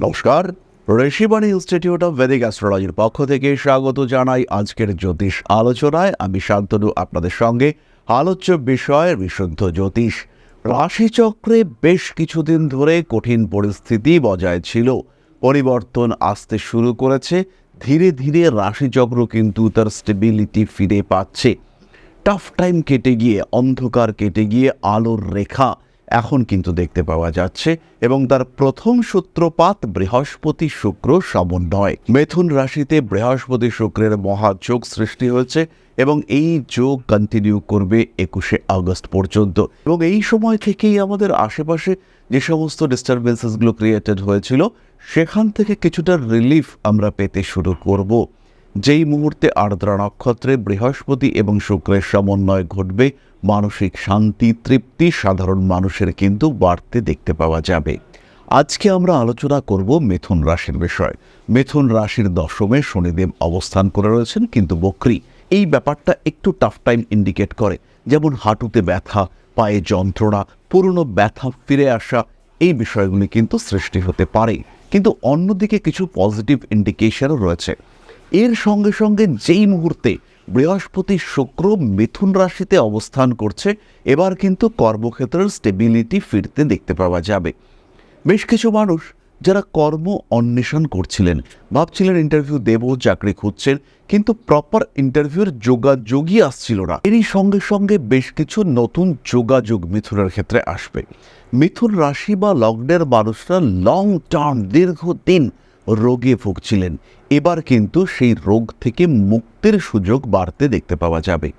নমস্কার। Rishibani institute of Vedic অ্যাস্ট্রোলজির পক্ষ থেকে স্বাগত জানাই আজকের জ্যোতিষ আলোচনায়। আমি শান্তনু, আপনাদের সঙ্গে আলোচ্য বিষয় বিশুদ্ধ জ্যোতিষ। রাশিচক্রে বেশ কিছুদিন ধরে কঠিন পরিস্থিতি বজায় ছিল। পরিবর্তন আসতে শুরু করেছে। ধীরে ধীরে রাশিচক্র কিন্তু তার স্টেবিলিটি ফিরে পাচ্ছে। টাফ টাইম কেটে গিয়ে, অন্ধকার কেটে গিয়ে, আলোর রেখা এখন কিন্তু দেখতে পাওয়া যাচ্ছে এবং তার প্রথম সূত্রপাত বৃহস্পতি শুক্র সমন্বয় মেথুন রাশিতে বৃহস্পতি শুক্রের মহাযোগ সৃষ্টি হয়েছে এবং এই যোগ কন্টিনিউ করবে একুশে আগস্ট পর্যন্ত। এবং এই সময় থেকেই আমাদের আশেপাশে যে সমস্ত ডিস্টারবেন্সেসগুলো ক্রিয়েটেড হয়েছিল, সেখান থেকে কিছুটা রিলিফ আমরা পেতে শুরু করব। যেই মুহূর্তে আর্দ্রা নক্ষত্রে বৃহস্পতি এবং শুক্রের সমন্বয় ঘটবে মানসিক শান্তি, তৃপ্তি সাধারণ মানুষের কিন্তু বাড়তে দেখতে পাওয়া যাবে। আজকে আমরা আলোচনা করব মিথুন রাশির বিষয়। মিথুন রাশির দশমে শনিদেব অবস্থান করে রয়েছেন কিন্তু বক্রি। এই ব্যাপারটা একটু টাফ টাইম ইন্ডিকেট করে। যেমন হাঁটুতে ব্যথা, পায়ে যন্ত্রণা, পুরনো ব্যথা ফিরে আসা, এই বিষয়গুলি কিন্তু সৃষ্টি হতে পারে। কিন্তু অন্যদিকে কিছু পজিটিভ ইন্ডিকেশনও রয়েছে। এর সঙ্গে সঙ্গে যেই মুহূর্তে বৃহস্পতি শুক্র মিথুন রাশিতে অবস্থান করছে, এবার কিন্তু কর্মক্ষেত্রের স্টেবিলিটি ফিরতে দেখতে পাওয়া যাবে। বেশ কিছু মানুষ যারা কর্ম অন্বেষণ করছিলেন, ভাবছিলেন ইন্টারভিউ দেব, চাকরি খুঁজছেন, কিন্তু প্রপার ইন্টারভিউর যোগাযোগই আসছিল না। এরই সঙ্গে সঙ্গে বেশ কিছু নতুন যোগাযোগ মিথুনের ক্ষেত্রে আসবে। মিথুন রাশি বা লগ্নের মানুষরা লং টার্ম দীর্ঘদিন রোগে ভুগছিলেন। এবার কিন্তু সেই রোগ থেকে মুক্তির সুযোগ বাড়তে দেখতে পাওয়া যাবে।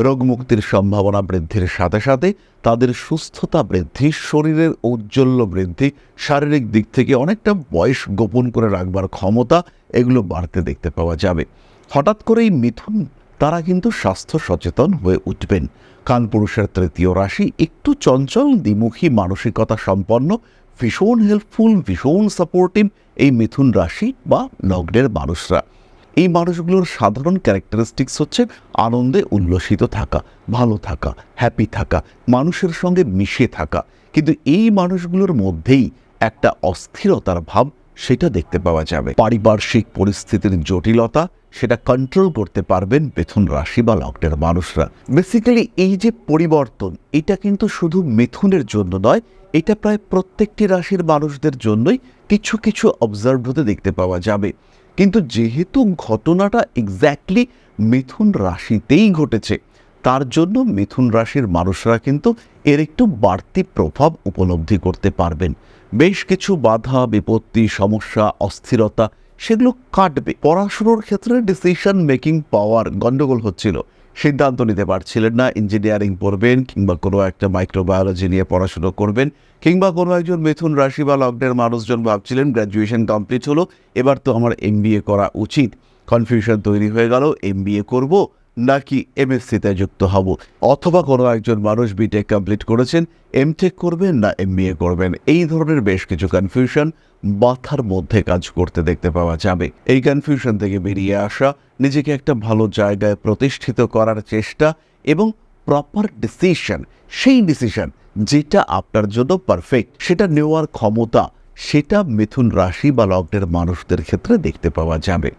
রোগ মুক্তির সম্ভাবনা বৃদ্ধির সাথে সাথে তাদের সুস্থতা বৃদ্ধি, শরীরের ঔজ্জ্বল্য বৃদ্ধি, শারীরিক দিক থেকে অনেকটা বয়স গোপন করে রাখবার ক্ষমতা এগুলো বাড়তে দেখতে পাওয়া যাবে। হঠাৎ করেই মিথুন, তারা কিন্তু স্বাস্থ্য সচেতন হয়ে উঠবেন। কানপুরুষের তৃতীয় রাশি একটু চঞ্চল, দ্বিমুখী, মানসিকতা সম্পন্ন, ভীষণ হেল্পফুল ভীষণ সাপোর্টিভ এই মিথুন রাশি বা নগ্নের মানুষরা। এই মানুষগুলোর সাধারণ ক্যারেক্টারিস্টিক্স হচ্ছে আনন্দে উল্লসিত থাকা, ভালো থাকা হ্যাপি থাকা, মানুষের সঙ্গে মিশে থাকা। কিন্তু এই মানুষগুলোর মধ্যেই একটা অস্থিরতার ভাব সেটা দেখতে পাওয়া যাবে। পারিপার্শ্বিক পরিস্থিতির জটিলতা, সেটা কন্ট্রোল করতে পারবেন বেথুন রাশি বা লগ্নের মানুষরা। বেসিক্যালি এই যে পরিবর্তন, এটা কিন্তু শুধু মিথুনের জন্য নয়, এটা প্রায় প্রত্যেকটি রাশির মানুষদের জন্যই কিছু কিছু অবজার্ভ হতে দেখতে পাওয়া যাবে। কিন্তু যেহেতু ঘটনাটা এক্স্যাক্টলি মিথুন রাশিতেই ঘটেছে তার জন্য মিথুন রাশির মানুষরা কিন্তু এর একটু বাড়তি প্রভাব উপলব্ধি করতে পারবেন। বেশ কিছু বাধা, বিপত্তি, সমস্যা, অস্থিরতা সেগুলো কাটবে। পড়াশুনোর ক্ষেত্রে ডিসিশন মেকিং পাওয়ার গণ্ডগোল হচ্ছিল। সিদ্ধান্ত নিতে পারছিলেন না ইঞ্জিনিয়ারিং পড়বেন কিংবা কোনো একটা মাইক্রোবায়োলজি নিয়ে পড়াশুনো করবেন কিংবা কোনো একজন মিথুন রাশি বা লগ্নের মানুষজন ভাবছিলেন গ্র্যাজুয়েশন কমপ্লিট হলো, এবার তো আমার এম করা উচিত। কনফিউশন তৈরি হয়ে গেল এম করব নাকি এমএসসিতে যুক্ত হব? অথবা কোনো একজন মানুষ বিটেক কমপ্লিট করেছেন এমটেক করবেন না এম করবেন? এই ধরনের বেশ কিছু কনফিউশন মাথার মধ্যে কাজ করতে দেখতে পাওয়া যাবে। এই কনফিউশন থেকে বেরিয়ে আসা, নিজেকে একটা ভালো জায়গায় প্রতিষ্ঠিত করার চেষ্টা এবং প্রপার ডিসিশন সেই ডিসিশন যেটা আপনার জন্য পারফেক্ট সেটা নেওয়ার ক্ষমতা, সেটা মিথুন রাশি বা লগ্নের মানুষদের ক্ষেত্রে দেখতে পাওয়া যাবে।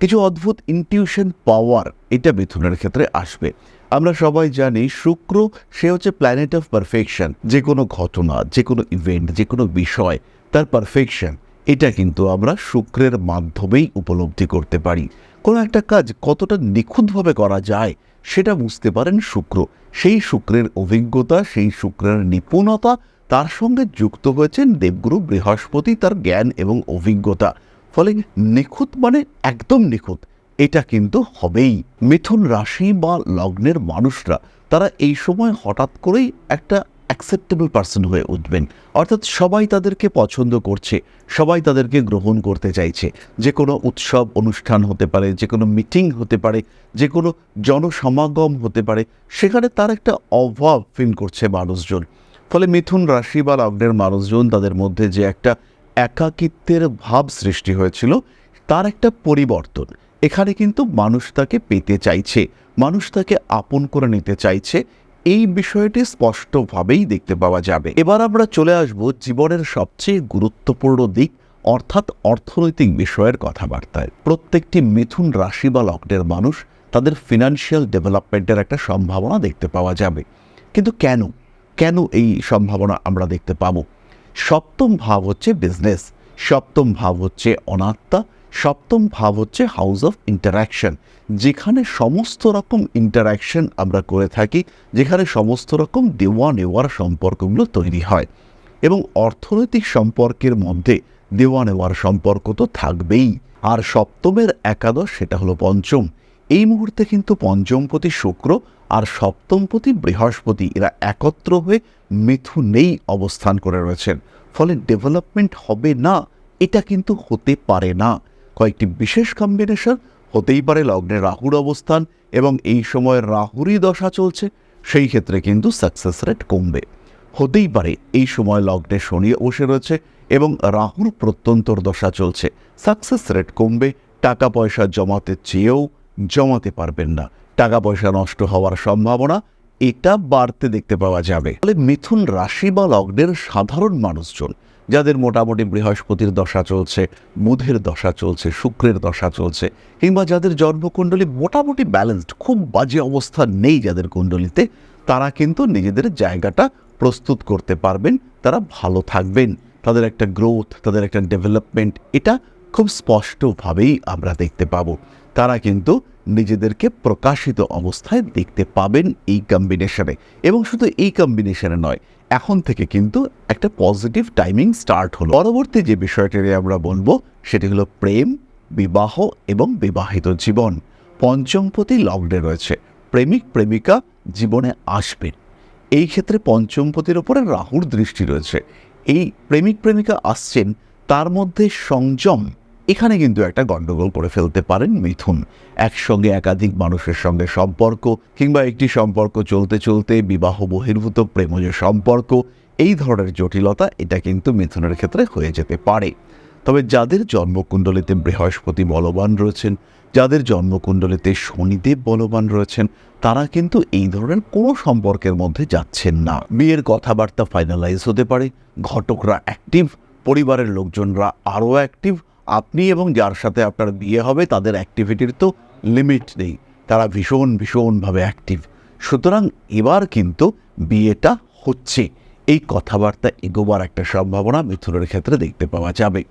কিছু অদ্ভুত ইনটিউশন পাওয়ার এটা মিথুনের ক্ষেত্রে আসবে। আমরা সবাই জানি শুক্র, সে হচ্ছে প্ল্যানেট অফ পারফেকশন যে কোনো ঘটনা, যে কোনো ইভেন্ট যে কোনো বিষয়, তার পারফেকশন এটা কিন্তু আমরা শুক্রের মাধ্যমেই উপলব্ধি করতে পারি। কোনো একটা কাজ কতটা নিখুঁতভাবে করা যায়, সেটা বুঝতে পারেন শুক্র। সেই শুক্রের অভিজ্ঞতা, সেই শুক্রের নিপুণতা, তার সঙ্গে যুক্ত হয়েছেন দেবগুরু বৃহস্পতি, তার জ্ঞান এবং অভিজ্ঞতা। ফলে নিখুঁত মানে একদম নিখুঁত। এটা কিন্তু হবেই। মিথুন রাশি বা লগ্নের মানুষরা, তারা এই সময় হঠাৎ করেই একটা অ্যাকসেপ্টেবল পার্সন হয়ে উঠবেন। অর্থাৎ সবাই তাদেরকে পছন্দ করছে, সবাই তাদেরকে গ্রহণ করতে চাইছে। যে কোনো উৎসব, অনুষ্ঠান হতে পারে যে কোনো মিটিং হতে পারে যে কোনো জনসমাগম হতে পারে, সেখানে তার একটা অভাব ফিল করছে মানুষজন। ফলে মিথুন রাশি বা লগ্নের মানুষজন, তাদের মধ্যে যে একটা একাকিত্বের ভাব সৃষ্টি হয়েছিল, তার একটা পরিবর্তন। এখানে কিন্তু মানুষ তাকে পেতে চাইছে, মানুষ তাকে আপন করে নিতে চাইছে। এই বিষয়টি স্পষ্টভাবেই দেখতে পাওয়া যাবে। এবার আমরা চলে আসব জীবনের সবচেয়ে গুরুত্বপূর্ণ দিক, অর্থাৎ অর্থনৈতিক বিষয়ের কথাবার্তায়। প্রত্যেকটি মিথুন রাশি বা লগ্নের মানুষ তাদের ফিনান্সিয়াল ডেভেলপমেন্টের একটা সম্ভাবনা দেখতে পাওয়া যাবে। কিন্তু কেন? কেন এই সম্ভাবনা আমরা দেখতে পাবো? সপ্তম ভাব হচ্ছে বিজনেস সপ্তম ভাব হচ্ছে অনাত্মা, সপ্তম ভাব হচ্ছে হাউস অফ ইন্টারাকশন যেখানে সমস্ত রকম ইন্টারাকশন আমরা করে থাকি, যেখানে সমস্ত রকম দেওয়া নেওয়ার সম্পর্কগুলো তৈরি হয়। এবং অর্থনৈতিক সম্পর্কের মধ্যে দেওয়া নেওয়ার সম্পর্ক তো থাকবেই। আর সপ্তমের একাদশ সেটা হলো পঞ্চম। এই মুহূর্তে কিন্তু পঞ্চমপতি শুক্র আর সপ্তমপতি বৃহস্পতি এরা একত্র হয়ে মিথুনেই অবস্থান করে রয়েছেন। ফলে ডেভেলপমেন্ট হবে না, এটা কিন্তু হতে পারে না। কয়েকটি বিশেষ কম্বিনেশন হতেই পারে লগ্নে রাহুর অবস্থান এবং এই সময় রাহুরই দশা চলছে, সেই ক্ষেত্রে কিন্তু সাকসেস রেট কমবে। হতেই পারে এই সময় লগ্নে শনি বসে রয়েছে এবং রাহুর প্রত্যন্তর দশা চলছে। সাকসেস রেট কমবে, টাকা পয়সা জমাতে চেয়েও জমাতে পারবেন না। টাকা পয়সা নষ্ট হওয়ার সম্ভাবনা, এটা বাড়তে দেখতে পাওয়া যাবে। ফলে মিথুন রাশি বা লগ্নের সাধারণ মানুষজন, যাদের মোটামুটি বৃহস্পতির দশা চলছে, বুধের দশা চলছে, শুক্রের দশা চলছে, কিংবা যাদের জন্মকুণ্ডলী মোটামুটি ব্যালেন্সড খুব বাজে অবস্থা নেই যাদের কুণ্ডলিতে, তারা কিন্তু নিজেদের জায়গাটা প্রস্তুত করতে পারবেন, তারা ভালো থাকবেন। তাদের একটা গ্রোথ তাদের একটা ডেভেলপমেন্ট এটা খুব স্পষ্টভাবেই আমরা দেখতে পাবো। তারা কিন্তু নিজেদেরকে প্রকাশিত অবস্থায় দেখতে পাবেন এই কম্বিনেশনে এবং শুধু এই কম্বিনেশনে নয়, এখন থেকে কিন্তু একটা পজিটিভ টাইমিং স্টার্ট হলো। পরবর্তী যে বিষয়টি নিয়ে আমরা বলব, সেটি হলো প্রেম, বিবাহ এবং বিবাহিত জীবন। পঞ্চমপতি লগ্নে রয়েছে, প্রেমিক, প্রেমিকা জীবনে আসবেন এই ক্ষেত্রে পঞ্চমপতির ওপরে রাহুর দৃষ্টি রয়েছে। এই প্রেমিক, প্রেমিকা আসছেন, তার মধ্যে সংযম এখানে কিন্তু একটা গণ্ডগোল করে ফেলতে পারেন মিথুন। একসঙ্গে একাধিক মানুষের সঙ্গে সম্পর্ক কিংবা একটি সম্পর্ক চলতে চলতে বিবাহ বহির্ভূত প্রেমজ সম্পর্ক, এই ধরনের জটিলতা এটা কিন্তু মিথুনের ক্ষেত্রে হয়ে যেতে পারে। তবে যাদের জন্মকুণ্ডলিতে বৃহস্পতি বলবান রয়েছেন, যাদের জন্মকুণ্ডলিতে শনিদেব বলবান রয়েছেন, তারা কিন্তু এই ধরনের কোনো সম্পর্কের মধ্যে যাচ্ছেন না। বিয়ের কথাবার্তা ফাইনালাইজ হতে পারে, ঘটকরা অ্যাক্টিভ পরিবারের লোকজনরা আরও অ্যাক্টিভ আপনি এবং যার সাথে আপনার বিয়ে হবে, তাদের অ্যাক্টিভিটির তো লিমিট নেই। তারা ভীষণ, ভীষণভাবে অ্যাক্টিভ সুতরাং এবার কিন্তু বিয়েটা হচ্ছে। এই কথাবার্তা এগোবার একটা সম্ভাবনা মিথুনের ক্ষেত্রে দেখতে পাওয়া যাবে।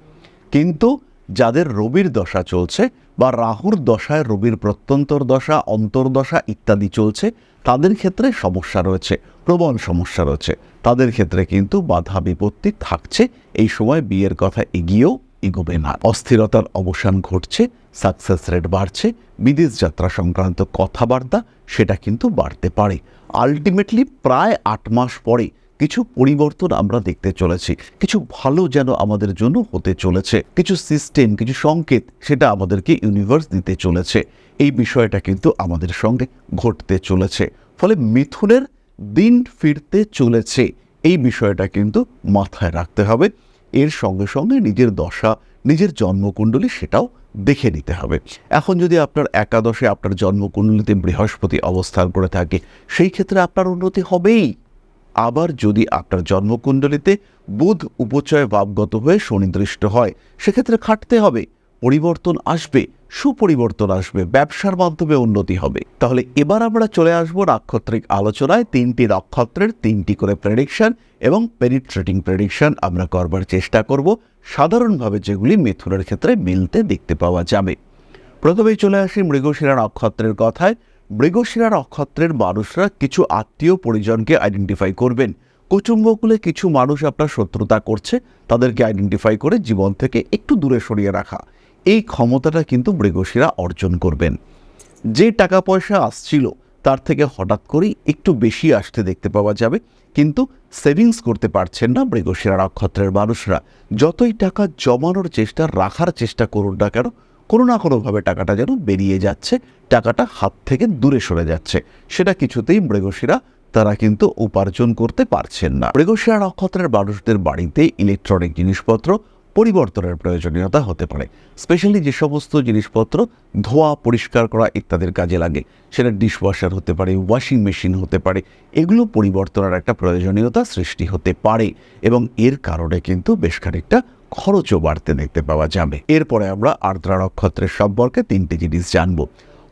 কিন্তু যাদের রবির দশা চলছে বা রাহুর দশায় রবির প্রত্যন্তর দশা অন্তর্দশা ইত্যাদি চলছে, তাদের ক্ষেত্রে সমস্যা রয়েছে, প্রবল সমস্যা রয়েছে। তাদের ক্ষেত্রে কিন্তু বাধা বিপত্তি থাকছে। এই সময় বিয়ের কথা এগিয়েও এগোবে না। অস্থিরতার অবসান ঘটছে সাকসেস রেট বাড়ছে, বিদেশ যাত্রা সংক্রান্ত কথাবার্তা সেটা কিন্তু বাড়তে পারে। আলটিমেটলি প্রায় আট মাস পরে কিছু পরিবর্তন আমরা দেখতে চলেছি। কিছু ভালো যেন আমাদের জন্য হতে চলেছে। কিছু সিস্টেম কিছু সংকেত সেটা আমাদেরকে ইউনিভার্স দিতে চলেছে। এই বিষয়টা কিন্তু আমাদের সঙ্গে ঘটতে চলেছে। ফলে মিথুনের দিন ফিরতে চলেছে। এই বিষয়টা কিন্তু মাথায় রাখতে হবে। এর সঙ্গে সঙ্গে নিজের দশা, নিজের জন্মকুণ্ডলী সেটাও দেখে নিতে হবে। এখন যদি আপনার একাদশে আপনার জন্মকুণ্ডলীতে বৃহস্পতি অবস্থান করে থাকে, সেই ক্ষেত্রে আপনার উন্নতি হবেই। আবার যদি আপনার জন্মকুণ্ডলীতে বুধ, উপচয়, ভাবগত হয়ে সুনির্দিষ্ট হয়, সেক্ষেত্রে খাটতে হবে। পরিবর্তন আসবে, সুপরিবর্তন আসবে, ব্যবসার মাধ্যমে উন্নতি হবে। তাহলে এবার আমরা চলে আসব নাক্ষত্রিক আলোচনায়। তিনটি নক্ষত্রের তিনটি করে প্রেডিকশন এবং পেনিট্রেটিং প্রেডিকশন আমরা করবার চেষ্টা করব। সাধারণভাবে যেগুলি মিথুনের ক্ষেত্রে মিলতে দেখতে পাওয়া যাবে। প্রথমেই চলে আসি মৃগশিরা নক্ষত্রের কথায়। মৃগশিরা নক্ষত্রের মানুষরা কিছু আত্মীয় পরিজনকে আইডেন্টিফাই করবেন। কুচুম্বকুলে কিছু মানুষ আপনার শত্রুতা করছে, তাদেরকে আইডেন্টিফাই করে জীবন থেকে একটু দূরে সরিয়ে রাখা। এই ক্ষমতাটা কিন্তু মৃগশিরা অর্জন করবেন। যে টাকা পয়সা আসছিল, তার থেকে হঠাৎ করেই একটু বেশি আসতে দেখতে পাওয়া যাবে, কিন্তু সেভিংস করতে পারছেন না মৃগশিরা নক্ষত্রের মানুষরা। যতই টাকা জমানোর চেষ্টা, রাখার চেষ্টা করুন না কেন, কোনো না কোনোভাবে টাকাটা যেন বেরিয়ে যাচ্ছে, টাকাটা হাত থেকে দূরে সরে যাচ্ছে। সেটা কিছুতেই মৃগশিরা, তারা কিন্তু উপার্জন করতে পারছেন না। মৃগশিরা নক্ষত্রের মানুষদের বাড়িতে ইলেকট্রনিক জিনিসপত্র পরিবর্তনের প্রয়োজনীয়তা হতে পারে। স্পেশালি যে সমস্ত জিনিসপত্র ধোয়া, পরিষ্কার করা ইত্যাদির কাজে লাগে, সেটা ডিশওয়াশার হতে পারে ওয়াশিং মেশিন হতে পারে, এগুলো পরিবর্তনের একটা প্রয়োজনীয়তা সৃষ্টি হতে পারে এবং এর কারণে কিন্তু বেশ খানিকটা খরচও বাড়তে দেখতে পাওয়া যাবে। এরপরে আমরা আর্দ্রা নক্ষত্রের সম্পর্কে তিনটি জিনিস জানব।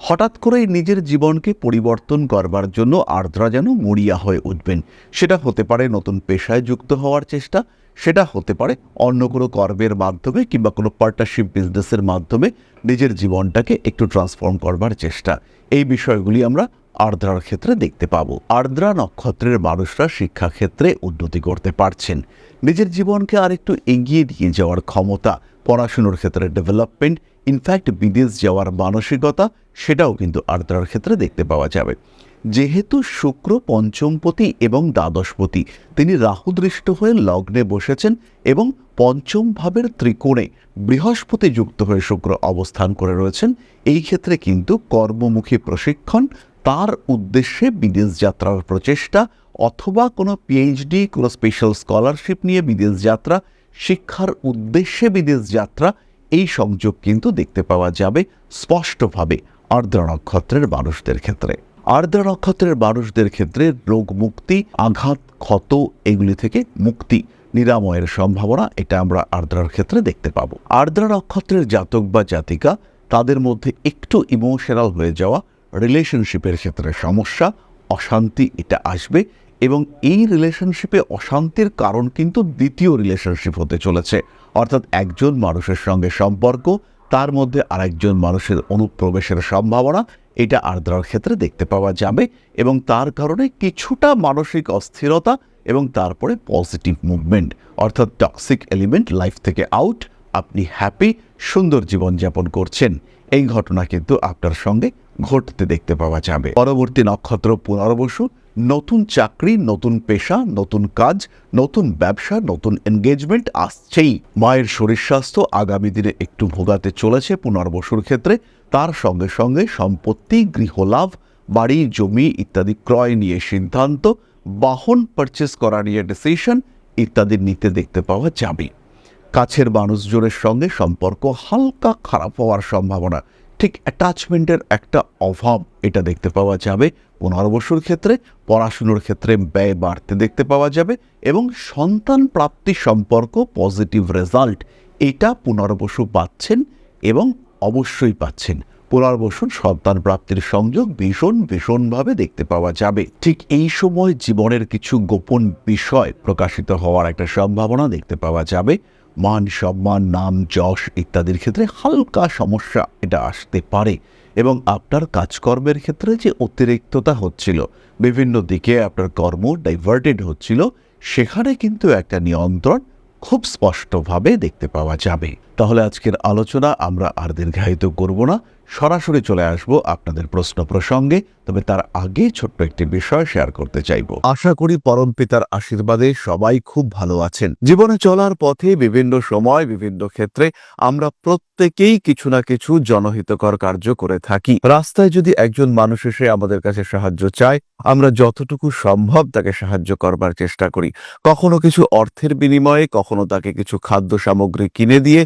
হঠাৎ করেই নিজের জীবনকে পরিবর্তন করবার জন্য আর্দ্রা যেন মরিয়া হয়ে উঠবেন, সেটা হতে পারে নতুন পেশায় যুক্ত হওয়ার চেষ্টা সেটা হতে পারে অন্য কোনো কর্মের মাধ্যমে কিংবা কোনো পার্টনারশিপ বিজনেসের মাধ্যমে নিজের জীবনটাকে একটু ট্রান্সফর্ম করবার চেষ্টা। এই বিষয়গুলি আমরা আর্দ্রার ক্ষেত্রে দেখতে পাবো। আর্দ্রা নক্ষত্রের মানুষরা শিক্ষাক্ষেত্রে উন্নতি করতে পারছেন। নিজের জীবনকে আরেকটু এগিয়ে নিয়ে যাওয়ার ক্ষমতা, পড়াশুনোর ক্ষেত্রে ডেভেলপমেন্ট ইনফ্যাক্ট বিদেশ যাওয়ার মানসিকতা, সেটাও কিন্তু আর্দ্রার ক্ষেত্রে দেখতে পাওয়া যাবে। যেহেতু শুক্র পঞ্চমপতি এবং দ্বাদশপতি, তিনি রাহুদৃষ্ট হয়ে লগ্নে বসেছেন এবং পঞ্চম ভাবের ত্রিকোণে বৃহস্পতি যুক্ত হয়ে শুক্র অবস্থান করে রয়েছেন। এই ক্ষেত্রে কিন্তু কর্মমুখী প্রশিক্ষণ তার উদ্দেশ্যে বিদেশ যাত্রার প্রচেষ্টা অথবা কোনো পিএইচডি কোনো স্পেশাল স্কলারশিপ নিয়ে বিদেশ যাত্রা, শিক্ষার উদ্দেশ্যে বিদেশ যাত্রা, এই সংযোগ কিন্তু দেখতে পাওয়া যাবে স্পষ্টভাবে আর্দ্রা নক্ষত্রের মানুষদের ক্ষেত্রে। আর্দ্রা নক্ষত্রের মানুষদের ক্ষেত্রে রোগ মুক্তি আঘাত, ক্ষত এগুলি থেকে মুক্তি, নিরাময়ের সম্ভাবনা এটা আমরা আর্দ্রার ক্ষেত্রে দেখতে পাবো। আর্দ্রা নক্ষত্রের জাতক বা জাতিকা তাদের মধ্যে একটু ইমোশনাল হয়ে যাওয়া রিলেশনশিপের ক্ষেত্রে সমস্যা, অশান্তি এটা আসবে এবং এই রিলেশনশিপে অশান্তির কারণ কিন্তু দ্বিতীয় রিলেশনশিপ হতে চলেছে। অর্থাৎ একজন মানুষের সঙ্গে সম্পর্ক তার মধ্যে আরেকজন মানুষের অনুপ্রবেশের সম্ভাবনা, এটা আর্দ্রার ক্ষেত্রে দেখতে পাওয়া যাবে এবং তার কারণে কিছুটা মানসিক অস্থিরতা এবং তারপরে পজিটিভ মুভমেন্ট, অর্থাৎ টক্সিক এলিমেন্ট লাইফ থেকে আউট আপনি হ্যাপি সুন্দর জীবনযাপন করছেন। এই ঘটনা কিন্তু আপনার সঙ্গে ঘটতে দেখতে পাওয়া যাবে। পরবর্তী নক্ষত্র পুনর্বসু নতুন চাকরি, নতুন পেশা, নতুন কাজ, নতুন ব্যবসা, নতুন এনগেজমেন্ট আসছেই। মায়ের শরীর স্বাস্থ্য আগামী দিনে একটু ভোগাতে চলেছে পুনর্বসুর ক্ষেত্রে। তার সঙ্গে সঙ্গে সম্পত্তি, গৃহলাভ, বাড়ি, জমি ইত্যাদি ক্রয় নিয়ে সিদ্ধান্ত, বাহন পারচেস করা নিয়ে ডিসিশন ইত্যাদি নিতে দেখতে পাওয়া যাবে। কাছের মানুষজনের সঙ্গে সম্পর্ক হালকা খারাপ হওয়ার সম্ভাবনা। ঠিক অ্যাটাচমেন্টের একটা অভাব এটা দেখতে পাওয়া যাবে। পুনর্বসুর ক্ষেত্রে, পড়াশুনোর ক্ষেত্রে ব্যয় বাড়তে দেখতে পাওয়া যাবে এবং সন্তান প্রাপ্তি সম্পর্ক পজিটিভ রেজাল্ট এটা পুনর্বসু পাচ্ছেন এবং অবশ্যই পাচ্ছেন। পুনর্বসন সন্তান প্রাপ্তির সংযোগ ভীষণ, ভীষণভাবে দেখতে পাওয়া যাবে। ঠিক এই সময় জীবনের কিছু গোপন বিষয় প্রকাশিত হওয়ার একটা সম্ভাবনা দেখতে পাওয়া যাবে। মান সম্মান, নাম, যশ ইত্যাদির ক্ষেত্রে হালকা সমস্যা এটা আসতে পারে এবং আপনার কাজকর্মের ক্ষেত্রে যে অতিরিক্ততা হচ্ছিল, বিভিন্ন দিকে আপনার কর্ম ডাইভার্টেড হচ্ছিল, সেখানে কিন্তু একটা নিয়ন্ত্রণ খুব স্পষ্টভাবে দেখতে পাওয়া যাবে। তাহলে আজকের আলোচনা আমরা আর দীর্ঘায়িত করব না। সরাসরি চলে আসব আপনাদের প্রশ্ন প্রসঙ্গে, তবে তার আগে ছোট্ট একটি বিষয় শেয়ার করতে চাইব। আশা করি পরম পিতার আশীর্বাদে সবাই খুব ভালো আছেন। জীবনে চলার পথে বিভিন্ন সময়, বিভিন্ন ক্ষেত্রে আমরা প্রত্যেকেই কিছু না কিছু জনহিতকর কার্য করে থাকি। রাস্তায় যদি একজন মানুষ এসে আমাদের কাছে সাহায্য চায়, আমরা যতটুকু সম্ভব তাকে সাহায্য করবার চেষ্টা করি। কখনো কিছু অর্থের বিনিময়ে, কখনো তাকে কিছু খাদ্য সামগ্রী কিনে দিয়ে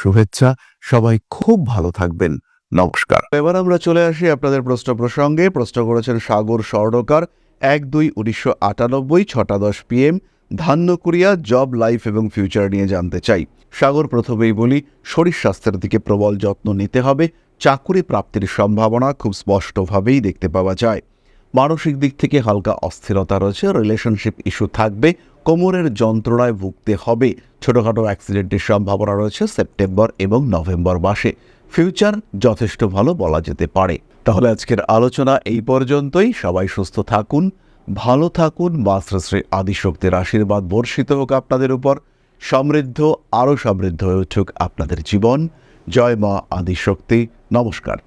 শুভেচ্ছা। সবাই খুব ভালো থাকবেন। নমস্কার। এবার আমরা চলে আসি আপনাদের প্রশ্ন প্রসঙ্গে। প্রশ্ন করেছেন সাগর স্বর্ণকার, এক দুই উনিশশো আটানব্বই ছটা দশ পিএম ধান্যকুরিয়া, জব লাইফ এবং ফিউচার নিয়ে জানতে চাই। সাগর, প্রথমেই বলি, শরীর স্বাস্থ্যের দিকে প্রবল যত্ন নিতে হবে। চাকুরি প্রাপ্তির সম্ভাবনা খুব স্পষ্টভাবেই দেখতে পাওয়া যায়। মানসিক দিক থেকে হালকা অস্থিরতা রয়েছে। রিলেশনশিপ ইস্যু থাকবে। কোমরের যন্ত্রণায় ভুগতে হবে। ছোটখাটো অ্যাক্সিডেন্টের সম্ভাবনা রয়েছে সেপ্টেম্বর এবং নভেম্বর মাসে। ফিউচার যথেষ্ট ভালো বলা যেতে পারে। তাহলে আজকের আলোচনা এই পর্যন্তই। সবাই সুস্থ থাকুন, ভালো থাকুন মা আদিশক্তির আশীর্বাদ বর্ষিত হোক আপনাদের উপর। সমৃদ্ধ, আরও সমৃদ্ধ হয়ে উঠুক আপনাদের জীবন। জয় মা আদিশক্তি। নমস্কার।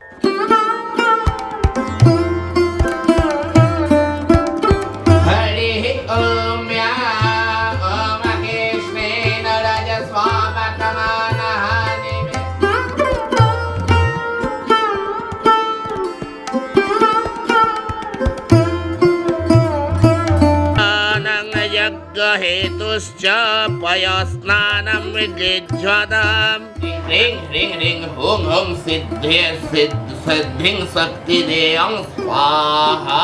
पयस्नानं विजिज्वताम् ह्रीं ह्रीं ह्रीं हुं हुं सिद्धे सिद्ध सिद्धिं शक्तिदेयं स्वाहा।